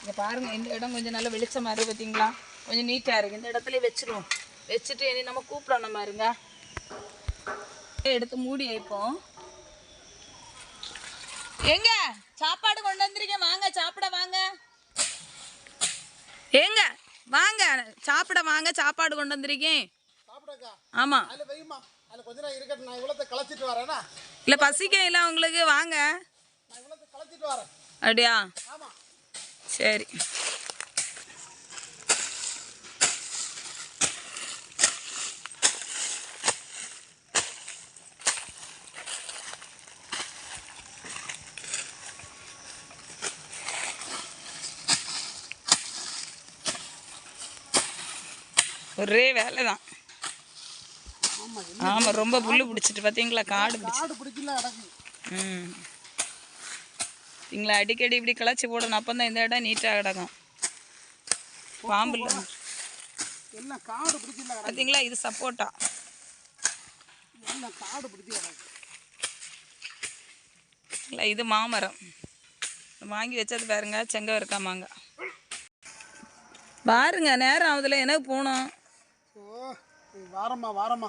இங்கே பாருங்க இந்த இடம் கொஞ்சம் நல்லா வெளிச்சமாக இருக்குது பார்த்தீங்களா கொஞ்சம் நீட்டாக இருக்குது இந்த இடத்துல வச்சிருவோம். வச்சுட்டு இனி நம்ம கூப்பிடணும் பாருங்க எடுத்து மூடி வைப்போம். எங்க சாப்பாடு கொண்டு வந்திருக்கேன் வாங்க சாப்பிட வாங்க. ஏங்க வாங்க சாப்பிட வாங்க சாப்பாடு கொண்டு வந்திருக்கேன். ஆமா. இல்ல பசிக்க இல்ல உங்களுக்கு வாங்க. அப்படியா? சரி. ஒரே வேலை தான் ஆமாம் ரொம்ப புல்லு பிடிச்சிட்டு பார்த்தீங்களா காடு பிடிச்சி ம். நீங்களா அடிக்கடி இப்படி கிளச்சி போடணும். அப்போ தான் இந்த இடம் நீட்டாக கிடக்கும். பாம்பு பார்த்தீங்களா இது சப்போட்டா. இல்லை இது மாமரம். வாங்கி வச்சது பாருங்க. செங்க இருக்கா மாங்க பாருங்க நேரம் ஆகுதுல. எனக்கு போகணும். ஓ வாரம்மா வாரம்மா.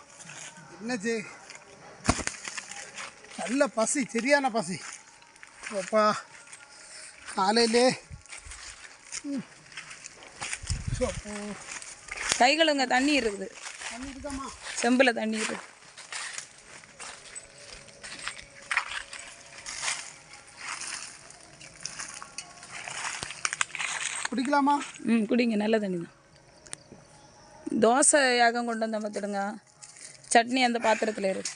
என்னச்சு? நல்ல பசி சரியான பசி. அப்பா காலையிலே கை கழுவுங்க தண்ணி இருக்குது. செம்பில் தண்ணி இருக்குது குடிக்கலாமா? ம் குடிங்க நல்ல தண்ணி தான். தோசை யாகம் கொண்டு வந்த பார்த்துடுங்க சட்னி அந்த பாத்திரத்தில் இருக்கு.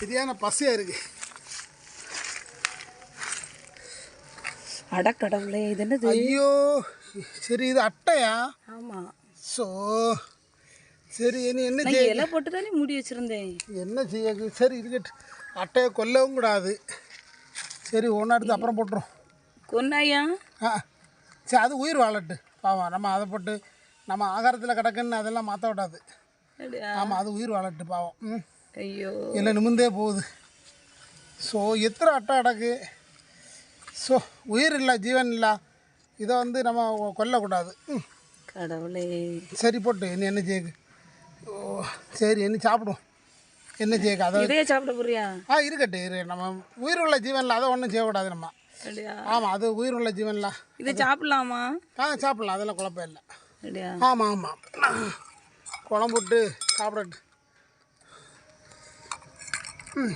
சரியான பசியாக இருக்கு. அடக்கடவுளே இது என்னது? ஐயோ சரி இது அட்டையா? ஆமாம் ஸோ சரி இனி என்ன செய்ய இலை போட்டு தானே மூடி வச்சுருந்தேன். என்ன செய்ய சரி இருக்கட்டு அட்டையை கொல்லவும் கூடாது. சரி ஒன்றா எடுத்து அப்புறம் போட்டுரும். கொன்னாயா? ஆ சரி அது உயிர் வாழட்டு. பாவம் நம்ம அதை போட்டு நம்ம ஆகாரத்தில் கிடக்குன்னு அதெல்லாம் மாற்ற விடாது? ஆமாம் அது உயிர் வாழட்டு பாவம். ம். ஐயோ. இல்லை நிமிந்தே போகுது. ஸோ எத்தனை அட்டை கிடக்கு ஸோ உயிர் இல்லை ஜீவன் இல்லை இதை வந்து நம்ம கொல்லக்கூடாது. ம். கடவுளே. சரி போட்டு என்ன என்ன செய்யுது ஓ சரி என்ன சாப்பிடுவோம். என்ன செய்யுது அதை சாப்பிட போறியா? ஆ இருக்கட்டும் இரு. நம்ம உயிர் உள்ள ஜீவனில் அதை ஒன்றும் செய்யக்கூடாது நம்ம. ஆமாம் அது உயிர் உள்ள ஜீவனில். இதை சாப்பிடலாமா? ஆ சாப்பிடலாம். அதெல்லாம் குழப்பம் இல்லை. ஆமாம் ஆமாம் குழம்பு விட்டு சாப்பிடட்டு ம்.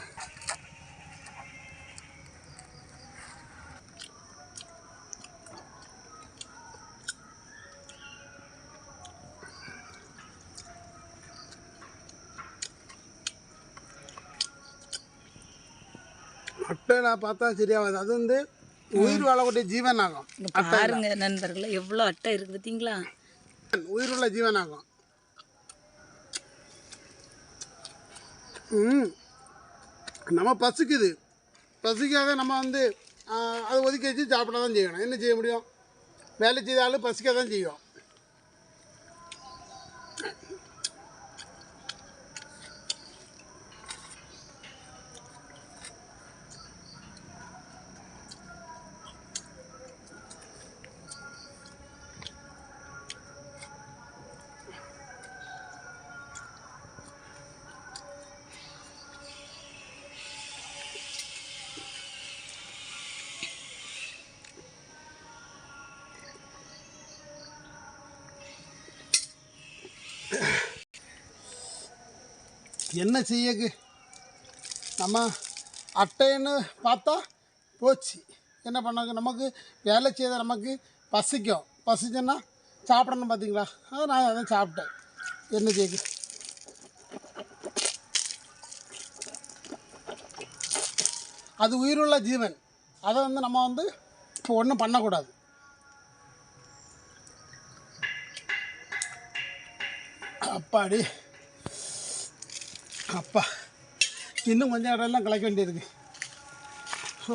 அட்டை நான் பார்த்தா சரியாகாது. அது வந்து உயிர் வாழக்கூடிய ஜீவன் ஆகும் இங்க பாருங்க நண்பர்களே எவ்வளோ அட்டை இருக்குது பார்த்தீங்களா? உயிருள்ள ஜீவனாகும். ம். நம்ம பசிக்குது. பசிக்காக நம்ம வந்து அதை ஒதுக்கி வச்சு சாப்பிட தான் செய்யணும். என்ன செய்ய முடியும்? வேலை செய்தாலும் பசிக்க தான் செய்யும். என்ன செய்யக்கு? நம்ம அட்டைன்னு பார்த்தா போச்சு. என்ன பண்ணாங்க நமக்கு வேலை செய்த நமக்கு பசிக்கும். பசிச்சுன்னா சாப்பிடணும் பார்த்தீங்களா? அதை நான் அதை சாப்பிட்டேன். என்ன செய்யுது அது உயிருள்ள ஜீவன். அதை வந்து நம்ம வந்து இப்போ ஒன்றும் பண்ணக்கூடாது. அப்பாடி. அப்பா இன்னும் கொஞ்சம் இடம்லாம் கலைக்க வேண்டியிருக்கு ஸோ